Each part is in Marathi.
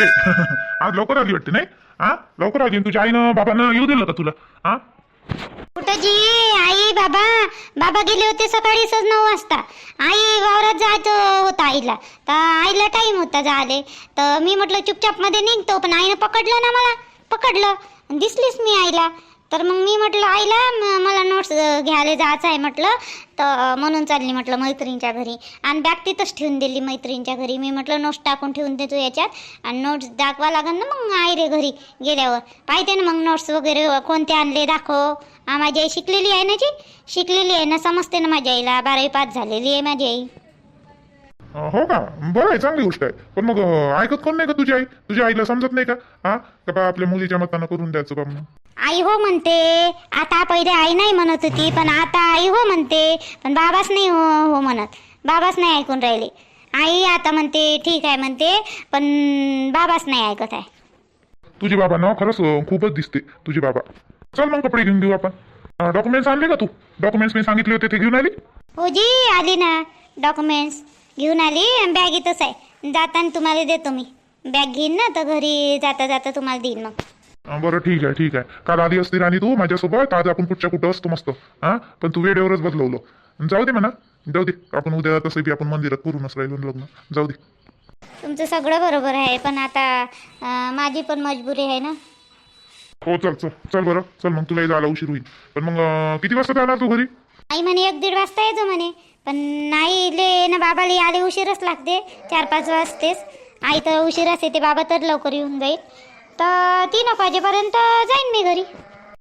अरे आज लवकर आली वाटते नाही? हा लवकर आली आणि तुझ्या आईनं बाबानं येऊ दिलं का तुला? हा कुठंजी? आई बाबा. बाबा गेले होते सकाळी सज नऊ वाजता. आई वावरात जायचं होतं आईला. तर आईला टाईम होता जाले तर मी म्हटलं चुपचापमध्ये निघतो. पण आईनं पकडलं ना मला. पकडलं. दिसलीच मी आईला. तर मग मी म्हटलं आईला मला नोट्स घ्यायला जायचं आहे म्हटलं. तर म्हणून चालली म्हटलं मैत्रिणीच्या घरी. आणि बॅग तिथंच ठेवून दिली मैत्रिणीच्या घरी. मी म्हटलं नोट्स टाकून ठेवून देतो याच्यात. आणि नोट्स दाखवा लागेल ना मग आई रे घरी गेल्यावर. पाहिजे ना मग नोट्स वगैरे कोणते आणले दाखव. हा माझी आई शिकलेली आहे ना जी? शिकलेली आहे ना समजते ना माझ्या आईला. बारावी पास झालेली आहे माझी आई. हो का? बरं आहे चांगली गोष्ट आहे. पण मग ऐकत कोण नाही का तुझी आई? तुझ्या आईला समजत नाही का? हा? का बा आपल्या मुलीच्या मतानं करून द्यायचं का म्हणून. आई हो म्हणते आता पहिले आई नाही म्हणत होती पण आता आई हो म्हणते पण बाबाच नाही हो हो म्हणत. बाबाच नाही ऐकून राहिले. आई आता म्हणते ठीक आहे म्हणते पण बाबाच नाही ऐकत आहे. तुझे बाबा ना खरंच खूपच दिसते तुझे बाबा. चल मग कपडे घेऊन घेऊ आपण. डॉक्युमेंट्स आणले का तू? डॉक्युमेंट्स मी सांगितले होते ते घेऊन आली? हो जी आली ना. डॉक्युमेंट्स घेऊन आली बॅग इथंच आहे. जाताना तुम्हाला देतो मी. बॅग घेईन ना तर घरी जाता जाता तुम्हाला देईन मग. बरं ठीक आहे ठीक आहे. काल आली असती राणी तू माझ्यासोबत आज आपण कुठच्या कुठं असतो मस्त हा? पण तू वेळेवरच बदलवलं. जाऊ दे म्हणा जाऊ दे. आपण उद्या तसं बी आपण मंदिरात करूनच राहिलो लग्न. जाऊ दे. तुमचं सगळं बरोबर आहे पण आता माझी पण मजबुरी आहे ना? हो चल चल चल बरं. चल मग तुलाही जायला उशीर होईल. पण मग किती वाजता जाणार तू घरी? आई म्हणे एक दीड वाजता येतो म्हणे. पण नाही ले ना बाबाला आले उशीरच लागते. चार पाच वाजतेच. आई तर उशीरच येते. बाबा तर लवकर येऊन जाईल. तर तीन एक वाजेपर्यंत जाईन मी घरी.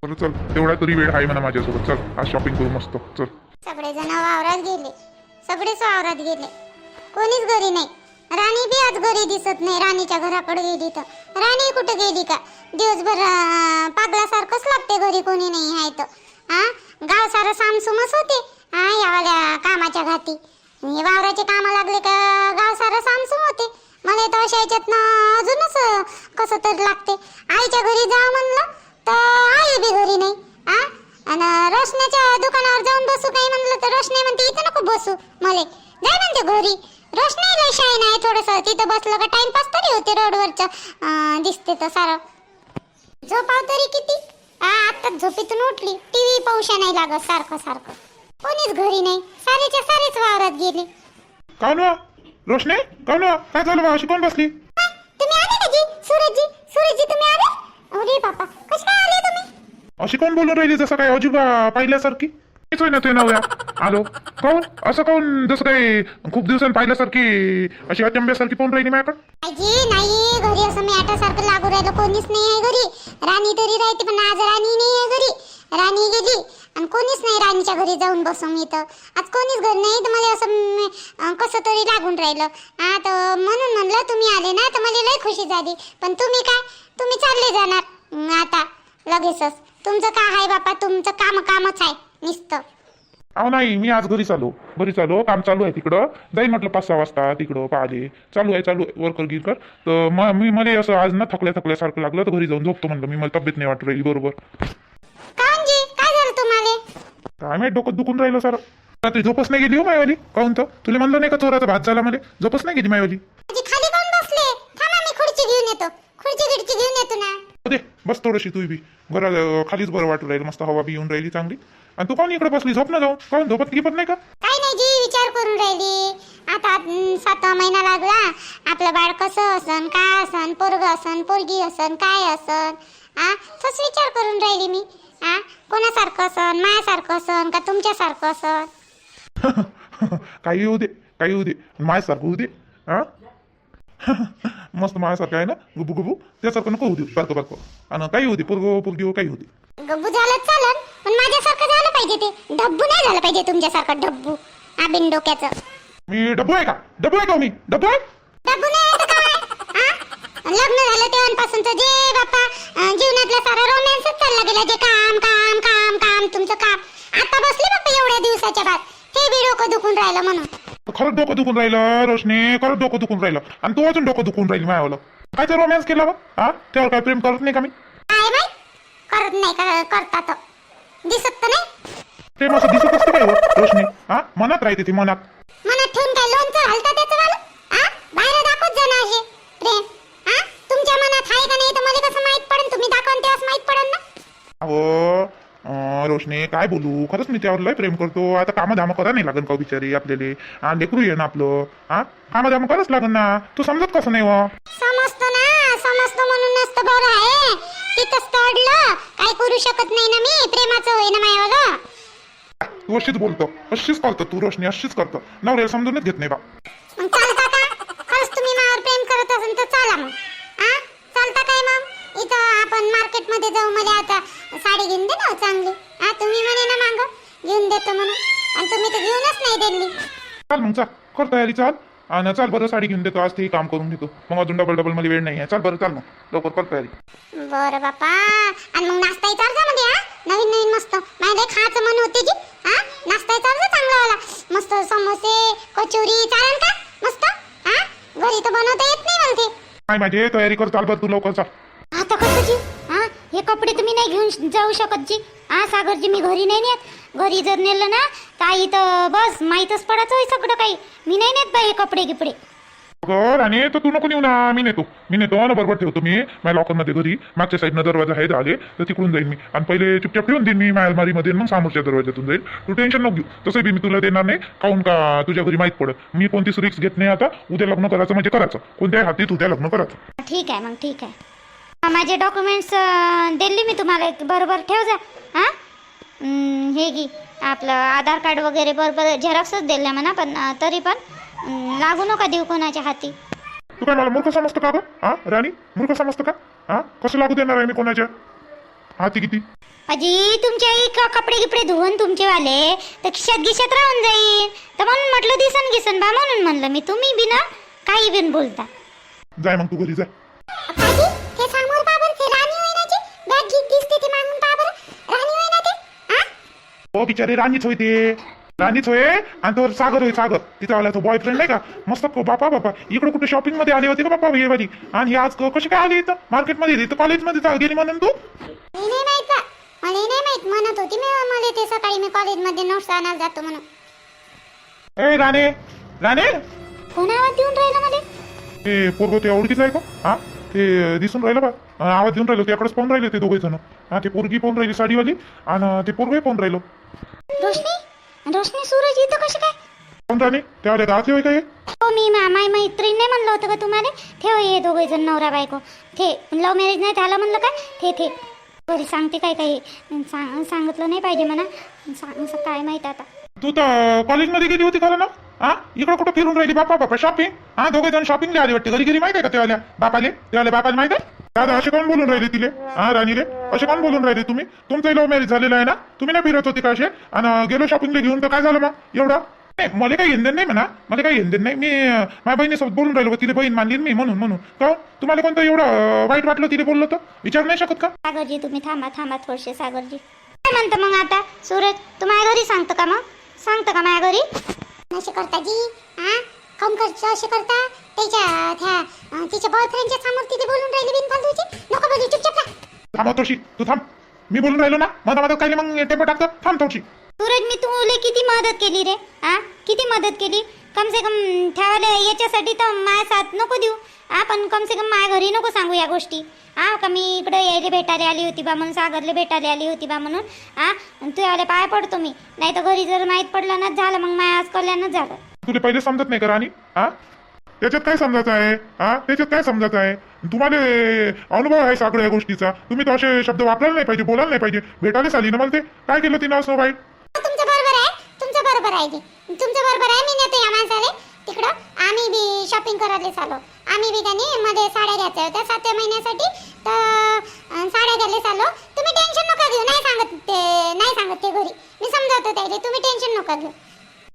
बरं चल. तेवढा तरी वेळ आहे म्हणा माझ्यासोबत. चल आज शॉपिंग करू मस्त. चल. सगळेजण वावरात गेले. सगळेच वावरात गेले. कोणीच घरी नाही. राणी बी आज घरी दिसत नाही. राणीच्या घराकडे गेली तर. राणी कुठे गेली का? दिवसभर पागलासारखंच लागते घरी. कोणी नाही आहे तर. हा गाव सारं सामसुमच होते. हा यावाल्या कामाच्या घाती. हे वावराचे कामं लागले का गाव सारं सामसुम होते. मला तर अशा अजूनच कसं तर लागते. आईच्या घरी जा म्हणलं तर आई बी घरी नाही आ? आणि रोशनाच्या दुकानावर जाऊन बसू काही म्हणलं तर रोशनी म्हणते इथं नको बसू मले. जाय म्हणते घरी. रोशनीला शाय नाही थोडस. तिथं बसलं का टाइमपास तरी होते रोडवरचं. दिसते तर सारं. झोपाव तरी किती? हा आत्ताच झोपेतून उठली. टीव्ही पाऊशा नाही लागत सारखं सारखं. कोणीच घरी नाही. सारेच्या सारेच वावरात गेले. काय रोशने काऊन काय झालं बा अशी कोण बसली? तुम्ही आले का जी? सूरजजी सूरजजी तुम्ही आले? अरे बापा कसे काय आले तुम्ही? अशी कोण बोलून राहिली जसं काय अजिबा पाहिल्यासारखी? मीच होय ना ते नव्या आलो. काऊन असं काऊन जसं काही खूप दिवसांनी पाहिल्यासारखी अशी अचंब्यासारखी कोण राहिली माझ्याकडे? आजी नाही घरी असं मॅटासारखं लागू राहिलं. कोणीच नाही आहे घरी. राणी तरी राहते पण आज राणी नाही आहे घरी. राणी गेली आणि कोणीच नाही राणीच्या घरी जाऊन बसू मी तर आज कोणीच घर नाही तर मला असं कसं तरी लागून राहिलं. हा तर म्हणून म्हणलं तुम्ही आले ना तर मला लई खुशी झाली. पण तुम्ही काय? तुम्ही चालले जाणार. आता लगेचच. तुमचं काय आहे बापा? तुमचं काम कामच आहे नुसतं. अहो नाही मी आज घरी चालू घरी चालू काम चालू आहे तिकडं. जाईन म्हटलं पाच सहा वाजता तिकडं पाहिले चालू आहे चालू आहे वर्कर गिरकर. तर मग मी मला असं आज ना थकल्या थकल्यासारखं लागलं तर घरी जाऊन झोपतो म्हणलं. मी मला तब्येत नाही वाटत राहिली बरोबर काहून जी काय झालं तुम्हाला काय माहीत डोकं दुखून राहिलं सर. रात्री झोपच नाही गेली हो मायवाली. काहून तर? तुला म्हणलं नाही का चोराचा भात झाला मला? झोपच नाही गेली मायवाली. आजी खाली कोण बसले. थांबा मी खुर्ची घेऊन येतो. खुर्ची गिडची घेऊन येतो ना. दे बस थोडीशी तू बी. घरा खालीच बरं वाटू राहिलं मस्त हवा बी येऊन राहिली चांगली. आणि तू कोण इकडे बसली? झोप ना जाऊन. काहून झोपत गिपत नाही का? काही नाही जी विचार करून राहिली. आता अं, सातवा महिना लागला. आपलं बाळ कसं असन काय असन पोरग असन पोरगी असन काय असन? आ तस विचार करून राहिली मी. आ कोणासारखं असन? मायासारखं असन? का तुमच्यासारखं असन? काही येऊ दे काही येऊ दे. मायासारखं होऊ दे हा? मस्त मायासारखं आहे ना? गुबू गुबू. त्यासारखं नको होऊ दे बारकं बारकं. आणि काही होऊ दे. पोरगो पोरगी हो काही होऊ दे. गब्बू झालं चालन पण माझ्यासारखं झालं पाहिजे ते. डब्बू नाही झालं पाहिजे तुमच्यासारखं डब्बू आबिन डोक्याचं. मी डब्बू आहे का? डब्बू आहे का हो मी? डब्बू आहे? डब्बू नाही? लग्न झालं तेव्हापासूनच जे बापा अं, जीवनातला सारा रोमॅन्सच चालला गेला जे काम काम काम काम तुमचं काम. आता बसले बाप्पा एवढ्या दिवसाच्या बाद. हे बी डोकं दुखून राहिलं म्हणून. खरंच डोकं दुखून राहिलं रोशने खरंच डोकं दुखून राहिलं. आणि तू अजून डोकं दुखून राहिली मायावाला. काय तर रोमॅन्स केला बा? हा? त्यावर काय प्रेम करत नाही का मी? काय माहीत करत नाही का? करता तर. दिसत तर नाही. प्रेम असं दिसत असतं काय हो, रोशनी? हा? मनात राहते ती मनात. मनात ठेवून काय लोणचं घालता त्याचं वालं? आ बाहेर दाखवत जाणं असे प्रेम. तुमच्या मनात आहे का नाही तर मला कसं माहीत पडन? तुम्ही दाखवून तेव्हाच माहीत पडन ना. अहो रोशनी काय बोलू? खरंच मी त्यावर लय प्रेम करतो. आता कामं धाम करा नाही लागन का हो बिचारी आपल्याला? हा लेकरू ये ना आपलं. हा कामं धाम कराच लागन ना. तू समजत कसं नाही व समजतो ना समजतो म्हणून नसतं बरं आहे. की तर अडलं काय करू शकत नाही ना मी. प्रेमाचं होय ना माझ्यावर तू अशीच बोलतो. अशीच करतो तू रोशनी अशीच करतो. नवऱ्याला समजूनच घेत नाही बा. मग चाल काका. खरंच तुम्ही माझ्यावर प्रेम करत असाल तर चाला मग. चालता काय मग? इथं आपण मार्केटमध्ये जाऊ मला आता साडी घेऊन दे ना चांगली. हा तुम्ही म्हणे ना मांग. घेऊन देतो म्हणून. आणि तुम्ही तर घेऊनच नाही दिली. चाल मग चाल. कर तयारी चाल. आणि चाल बरं साडी घेऊन देतो. आज ते काम करून घेतो. मग अजून डबल डबल मला वेळ नाही आहे चाल बरं चाल मग. लवकर कर तयारी. बरं बापा. आणि मग नाश्ताही चाल जा मध्ये हा. नवीन नवीन मस्त. माझ्या खायचं मन होते जी हा. नाश्ताही चाल जा चांगला वाला मस्त समोसे कचोरी. चालेल का? मस्त? हा? घरी तर बनवता येत नाही मला ते काय माझे तयारी कर चाल बरं तू लवकर चाल आता कसं जी? हा हे कपडे तुम्ही नाही घेऊन जाऊ शकत जी. हा सागरजी मी घरी नाही नेत. घरी जर नेलं ना ताई तर बस माहीतच पडायचं सगळं काही. मी नाही नेत बाई हे कपडे गिपडे कर आणि तर तू नको नेऊ ना. मी नेतो. मी नेतो. ना बरोबर ठेवतो मी. माझ्या लॉकरमध्ये घरी मागच्या साईडनं दरवाजा आहे आले तर तिकडून जाईन मी. आणि पहिले चुपचाप ठेवून देईन मी माझ्या अलमारीमध्ये मग समोरच्या दरवाजातून जाईल तू टेन्शन नको घेऊ. तसं बी मी तुला देणार नाही. काहून का तुझ्या घरी माहीत पडत? मी कोणतीच रिक्स घेत नाही आता. उद्या लग्न करायचं म्हणजे करायचं. कोणत्याही हातीत उद्या लग्न करायचं. ठीक आहे मग ठीक आहे. माझे डॉक्युमेंट्स दिले मी तुम्हाला. बरोबर ठेव जा. हां? हे की आपलं आधार कार्ड वगैरे बरोबर झेरॉक्सच दिले म्हणा पण तरी पण. लागू नका देऊ कोणाच्या हाती. तू काय मला मूर्ख समजतं का ग? हा? राणी मूर्ख समजतं का? हा? कसं लागू देणार आहे मी कोणाच्या हाती किती? अजी तुमचे एक कपडे गिपडे धुवून तुमचे वाले तर खिशात गिशात राहून जाईल तर म्हणून म्हटलं दिसन गिसन बा म्हणून म्हणलं मी. तुम्ही बी ना काही बिन बोलता. जाय मग तू घरी जाय. ते समोर बाबर ते राणी होईनाची बॅग घेत दिसते ते मागून बाबर राणी होईना ते हा? हो बिचारी राणीच होय ते. राणीच होय? आणि तो सागर होय सागर. तिचा आला तो बॉयफ्रेंड नाही का? मस्त को- बापा बापा. इकडे कुठे शॉपिंगमध्ये आली होती का बापा हे वाली आणि आज क- कशी काय आली इथं? मार्केटमध्ये इथं कॉलेजमध्ये जा- गेली म्हणून तू? नाही माहीत. मला नाही माहीत. म्हणत होती मी मला ते सकाळी मी कॉलेजमध्ये नोट्स आणायला जातो म्हणून. ए राणे! राणे! कोण आवाज देऊन राहिला मला? ते पोरग ते ओळखीचं आहे का? हा? ते दिसून राहिलं बा. आवाज देऊन राहिलो त्याकडेच पाहून राहिले ते दोघे जण हा ते पोरगी पाहून राहिली साडीवाली. आणि ते पोरगही पाहून राहिलो. रोशनी रोशनी सूरज इथं कशी काय कोण राणे त्यावेळेला गावातले होय का हे हो मी मा- माय मैत्रीण नाही म्हणलं होतं का तुम्हाला ठेव हे दोघे जण नवरा बायको ते लव्ह मॅरेज नाही झालं म्हणलं काय ते ते घरी सांगते काय काही सांग सांगितलं नाही पाहिजे म्हणा सांग असं काय माहीत आता तू तर कॉलेजमध्ये गेली होती खरं ना हा इकडं कुठं फिरून राहिली बापा बापा शॉपिंग हा दोघे जण शॉपिंगला आले वाटते घरी घरी माहिती आहे का तेवाल्या बापाले तेवाल्या बापाला माहिती आहे दादा असे कोण बोलून राहिले तिले? हा राणीले? असे कोण बोलून राहिले तुम्ही? तुमचं लव्ह मॅरेज झालेलं आहे ना? तुम्ही ना फिरत होते का असे? आणि गेलो शॉपिंगला घेऊन तर काय झालं मग एवढं? नाही मला काही घेणदेण नाही म्हणा. मला काही घेणदेण नाही. मी माझ्या बहिणीसोबत बोलून राहिलो तिला बहीण मानली मी म्हणून म्हणून. का हो? तुम्हाला कोणतं एवढं वाईट वाटलं तिथे बोललो तर? विचार नाही शकत का? सागरजी तुम्ही थांबा थांबा थोडसे सागरजी. काय म्हणतं मग आता? सूरज तू माझ्या घरी सांगतो का मग? सांगतो का माझ्या घरी? असे करता जी हा कम खर्च असे करता? त्याच्या त्या तिच्या बॉयफ्रेंडच्या समोर तिथे बोलून राहिली बिनफालतूची. नको बोलू चुपचाप राहा थांबा तोशी तू थांब. मी बोलून राहिलो ना मधा मधात काही मग टेम्पो टाकतं. थांब तोशी सूरज मी तुला किती मदत केली रे? हा किती मदत केली? कम से कम ठेवायला याच्यासाठी तर माझ्या साथ नको देऊ. हा पण कम से कम माझ्या घरी नको सांगू या गोष्टी. हा का मी इकडे यायला भेटायला आली होती बा म्हणून सागरला भेटायला आली होती बा म्हणून. हा तू याला पाय पडतो मी. नाही तर घरी जर माहीत पडलं ना झालं मग माझ्या आज कल्याणच झालं. तुला पहिले समजत नाही का राणी? हा त्याच्यात काय समजायचं आहे? हा? त्याच्यात काय समजायचं आहे? तुम्हाला अनुभव आहे सगळ्या गोष्टीचा. तुम्ही तो असे शब्द वापरायला नाही पाहिजे बोलायला नाही पाहिजे. भेटायलाच आली ना मला ते. काय केलं तिनं असं वाईट तुमचं बरोबर आहे. तुमचं बरोबर आहे ते. तुमचं बरोबर आहे मी नेतो या माणसाले. तिकडं आम्ही बी शॉपिंग करायला चाललो आम्ही बी त्यांनी मध्ये साड्या घ्यायच्या होत्या. सातव्या महिन्यासाठी तर साड्या घ्यायला चाललो तुम्ही टेन्शन नका घेऊ. नाही सांगत ते नाही सांगत ते घरी. मी समजावतो त्याला. तुम्ही टेन्शन नका घेऊ.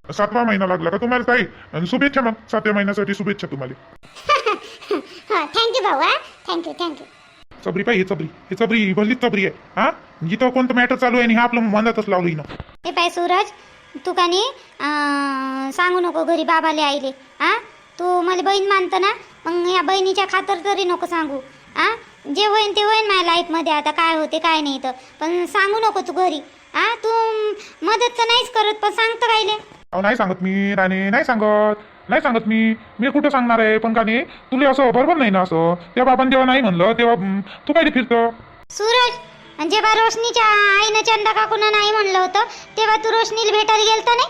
सातवा महिना लागला का तुम्हाला ताई? आणि शुभेच्छा मग सातव्या महिन्यासाठी शुभेच्छा तुम्हाला. थँक्यू भाऊ हा. थँक्यू थँक्यू चबरी पाहिजे हे चबरी हे चबरी भरलीच चबरी आहे. हा? जिथं कोणतं मॅटर चालू आहे आणि हे आपलं मनातच लावलं हिनं. हे पाय सूरज तू का नाही सांगू नको घरी बाबाले आईले हा? तू मला बहीण मानतं ना मग या बहिणीच्या खातर तरी नको सांगू हा? जे होईन ते होईन माझ्या लाईफमध्ये आता काय होते काय नाही तर पण सांगू नको तू घरी हा? तू मदत तर नाहीच करत पण सांगतं कायले अहो नाही सांगत मी राणे नाही सांगत. नाही सांगत मी. मी कुठं सांगणार आहे? पण का नाही? तुला असं बरोबर नाही ना असं? तेव्हा आपण जेव्हा नाही म्हणलं तेव्हा तू काय फिरतो? सूरज आणि जेव्हा रोशनीच्या आईनं चंदा काकूनं नाही म्हणलं होतं तेव्हा तू रोशनीला भेटायला गेलता नाही?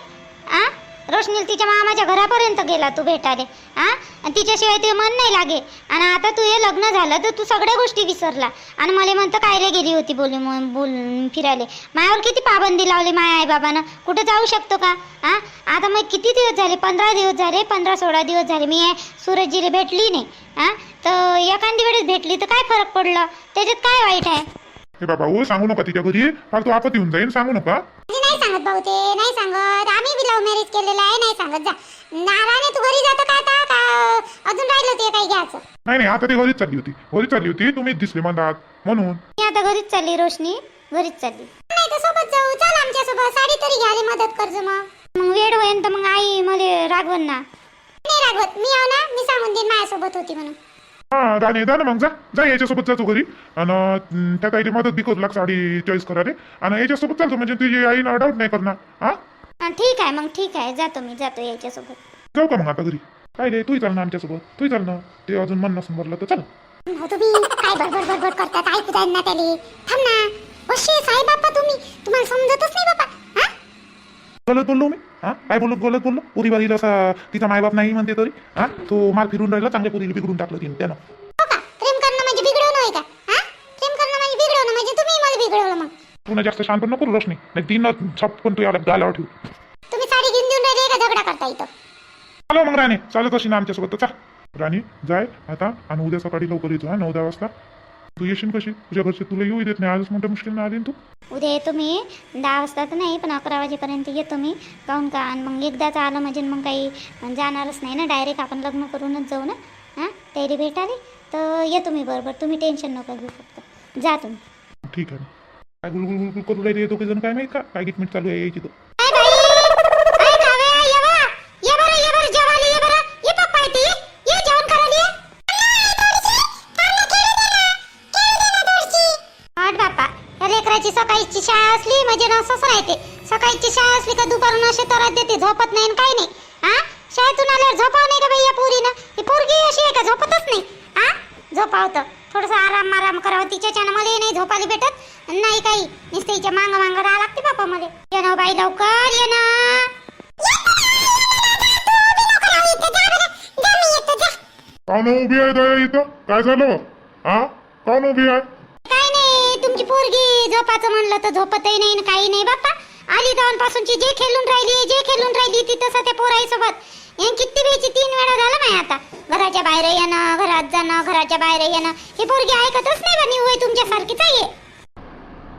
आ? रोशनील तिच्या मामाच्या घरापर्यंत गेला तू भेटायला. हा? आणि तिच्याशिवाय ते मन नाही लागे. आणि आता तू हे लग्न झालं तर तू सगळ्या गोष्टी विसरला. आणि मला म्हणतं काय रे गेली होती बोली बोल फिरायला. मायावर किती पाबंदी लावली माया आई बाबानं कुठं जाऊ शकतो का? हा? आता मग किती दिवस झाले? पंधरा दिवस झाले पंधरा सोळा दिवस झाले. मी सूरजजीला भेटली नाही. आ तर एखादी वेळेस भेटली तर काय फरक पडलं? त्याच्यात काय वाईट आहे? हे बाबा हो सांगू नका तिच्या घरी. फालतू आपत येऊन जाईन सांगू नका. नाही सांगत भाऊ ते नाही सांगत. आम्ही बी लव्ह मॅरेज केलेलं आहे नाही सांगत. जा. नाराने तू घरी जातं का आता? का अजून राहिलं ते काही घ्यायचं? नाही नाही आता ती घरीच चालली होती. घरीच चालली होती तुम्हीच दिसले म्हणतात म्हणून. मी आता घरीच चालली रोशनी. घरीच चालली. नाही तर सोबत जाऊ. चल आमच्यासोबत साडी तरी घ्यायला मदत करजो मग. मग वेळ होईन तर मग आई मला रागवण ना. नाही रागवत. मी आव ना मी सांगून देईन माझ्यासोबत होती म्हणून. हा गाणे जा ना मग जा. जा याच्यासोबत जातो घरी. आणि त्या काही मदत बी करू लाग साडी चॉईस करायला. आणि याच्यासोबत चालतो म्हणजे तुझी आई ना डाऊट नाही करणार. हा? ठीक आहे मग ठीक आहे. जातो मी जातो याच्यासोबत. जाऊ का मग आता घरी? काय रे तूही चाल ना आमच्यासोबत. तूही चाल ना ते अजून मन नसून भरलं तर चल. तुम्ही काय बडबड बडबड करतात? ऐकू जाईल ना त्याले. थांब ना. असे साई बाप्पा तुम्ही. तुम्हाला समजतच नाही बाप्पा हा? गलत बोललो मी. हा? काय बोलत गलत बोललो? पुरी बारीला असा तिचा मायबाप नाही म्हणते तरी? हा? तो माल फिरून राहिला चांगल्या पुरीला बिघडून टाकलं तिने त्यानं. हो प्रेम करणं म्हणजे बिघडवणं होय का? हा? प्रेम करणं म्हणजे बिघडवणं म्हणजे तुम्ही मला बिघडवलं मग. पुन्हा जास्त शांत नको रोशनी नाही. तिनं छप्पन तू याला गालावर ठेवू तुम्ही साडी घेऊन देऊन राहिले का झगडा करता इथं. चालो मग राणे चालत अशी ना आमच्यासोबत. तर चा. राणी जाय आता आणि उद्या सकाळी लवकर येतो हा नऊ दहा वाजता. तू येशील कशी? तुझ्या घरचे तुला येऊ देत नाही. आजच मोठ्या मुश्किल आली ना तू? उद्या येतो मी. दहा वाजता तर नाही पण अकरा वाजेपर्यंत येतो मी. काहून का? आणि मग एकदाच आलं म्हणजे मग काही जाणारच नाही ना. डायरेक्ट आपण लग्न करूनच जाऊ ना. हां? तयारी भेटाली तर येतो मी बरोबर. तुम्ही टेन्शन नका घेऊ फक्त. जा तुम्ही. ठीक आहे. काय गुलगुल गुलगुल करू राहिले येतो जण काय माहीत का? काय गिटमिट चालू आहे यायची तो शाळा असली म्हणजे ना असंच राहते सकाळची शाळा असली का दुपारून असे तरात देते झोपत नाही आणि काही नाही. हा शाळेतून आल्यावर झोपाव नाही का बाई या पोरीनं? ही पोरगी अशी आहे का? झोपतच नाही. हा झोपावतं थोडंसं आराम आराम करावं. तिच्याच्यानं मला नाही झोपायला भेटत. नाही काही. नुसतं हिच्या मांग मांग राहा लागते बापा मला. ये ना बाई लवकर ये ना. काऊन उभी आहे इथं? काय झालं? हा काऊन उभी आहे? काय नाही. तुमची पोरगी झोपाचं म्हणलं तर झोपतही नाही काही नाही बाप्पा. आली पासूनची जे खेळून राहिली जे खेळून राहिली ती तसं त्या पोराईसोबत. हे किती वेळची तीन वेळा झालं नाही आता. घराच्या बाहेर येणं घरात जाणं घराच्या बाहेर येणं ही पोरगी ऐकतच नाही बनी होय तुमच्यासारखीच आहे.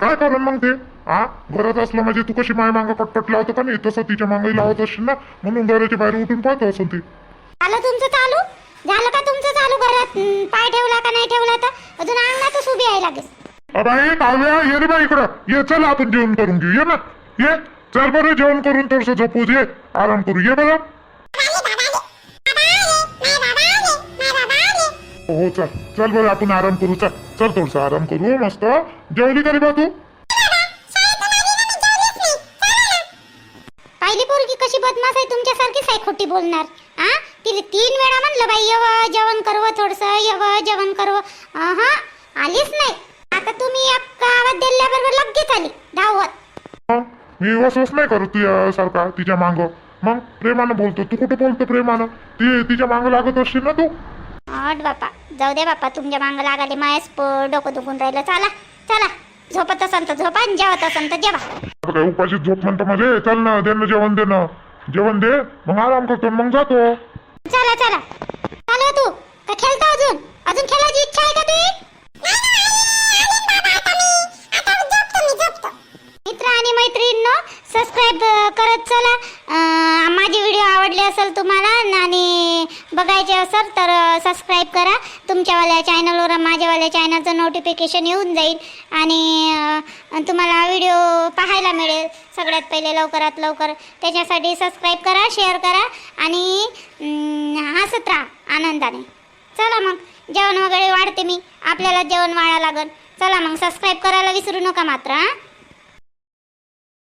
काय कारण मग ते? हा घरात असलं म्हणजे तू कशी माय मांग कटकट लावतो का नाही? तसं तिच्या मांगाई लावत असशील ना? म्हणून घराच्या बाहेर उठून पाहतो असं ते. आलं तुमचं चालू? झालं का तुमचं चालू? घरात पाय ठेवला का नाही ठेवला तर? अजून अंगणातच उभी आहे लागेल अबाई काव्या ये रे बाई इकडं. ये चल आपण जेवण करून घेऊ. ये ना. ये. चल बरं जेवण करून थोडस झोपू दे. आराम करू. ये बरं. हो, हो चल. चल बरं आपण आराम करू. चल. चल थोडस आराम करू. हो, मस्त. जेवली का रे बा तू? पहिली पोरगी कशी बदमाश आहे तुमच्यासारखीच आहे खोटी बोलणार. हा तिला तीन वेळा म्हणलं बाई यव जेवण करव थोडस यव जेवण करव. हा आलीच नाही. आता तुम्ही या गावात दिल्याबरोबर लगेच आली. धावत. हं? मी वसवस नाही करत तुझ्या सारखा तिच्या मांग. मग प्रेमानं बोलतो. तू कुठं बोलतो प्रेमानं? ती तिच्या मांग लागत असशील ना तू? हट बापा. जाऊ दे बापा तुमच्या मांग लागाले मायस डोकं दुखून राहिलं. चला चला. झोपत असन तर झोपा आणि जेवत असन तर जेवा. आता काय उपाशी झोप म्हणतो मध्ये चल ना दे ना जेवण दे ना. जेवण दे. मग आराम करतो मग जातो. चला चालू तू का खेळता अजून अजून खेळायची इच्छा आहे का तुझी मित्र आणि मैत्रिणींनो सबस्क्राईब करत चला माझे माझी व्हिडिओ आवडली असेल तुम्हाला आणि बघायचे असेल तर सबस्क्राईब करा. तुमच्यावाल्या चॅनलवर माझ्यावाल्या चॅनलचं नोटिफिकेशन येऊन जाईल. आणि तुम्हाला व्हिडिओ पाहायला मिळेल. सगळ्यात पहिले लवकरात लवकर. त्याच्यासाठी सबस्क्राईब करा शेअर करा आणि हसत राहा आनंदाने. चला मग जेवण वगैरे वाढते मी. आपल्याला जेवण वाढा लागेल. चला मग सबस्क्राईब करायला विसरू नका मात्र हां.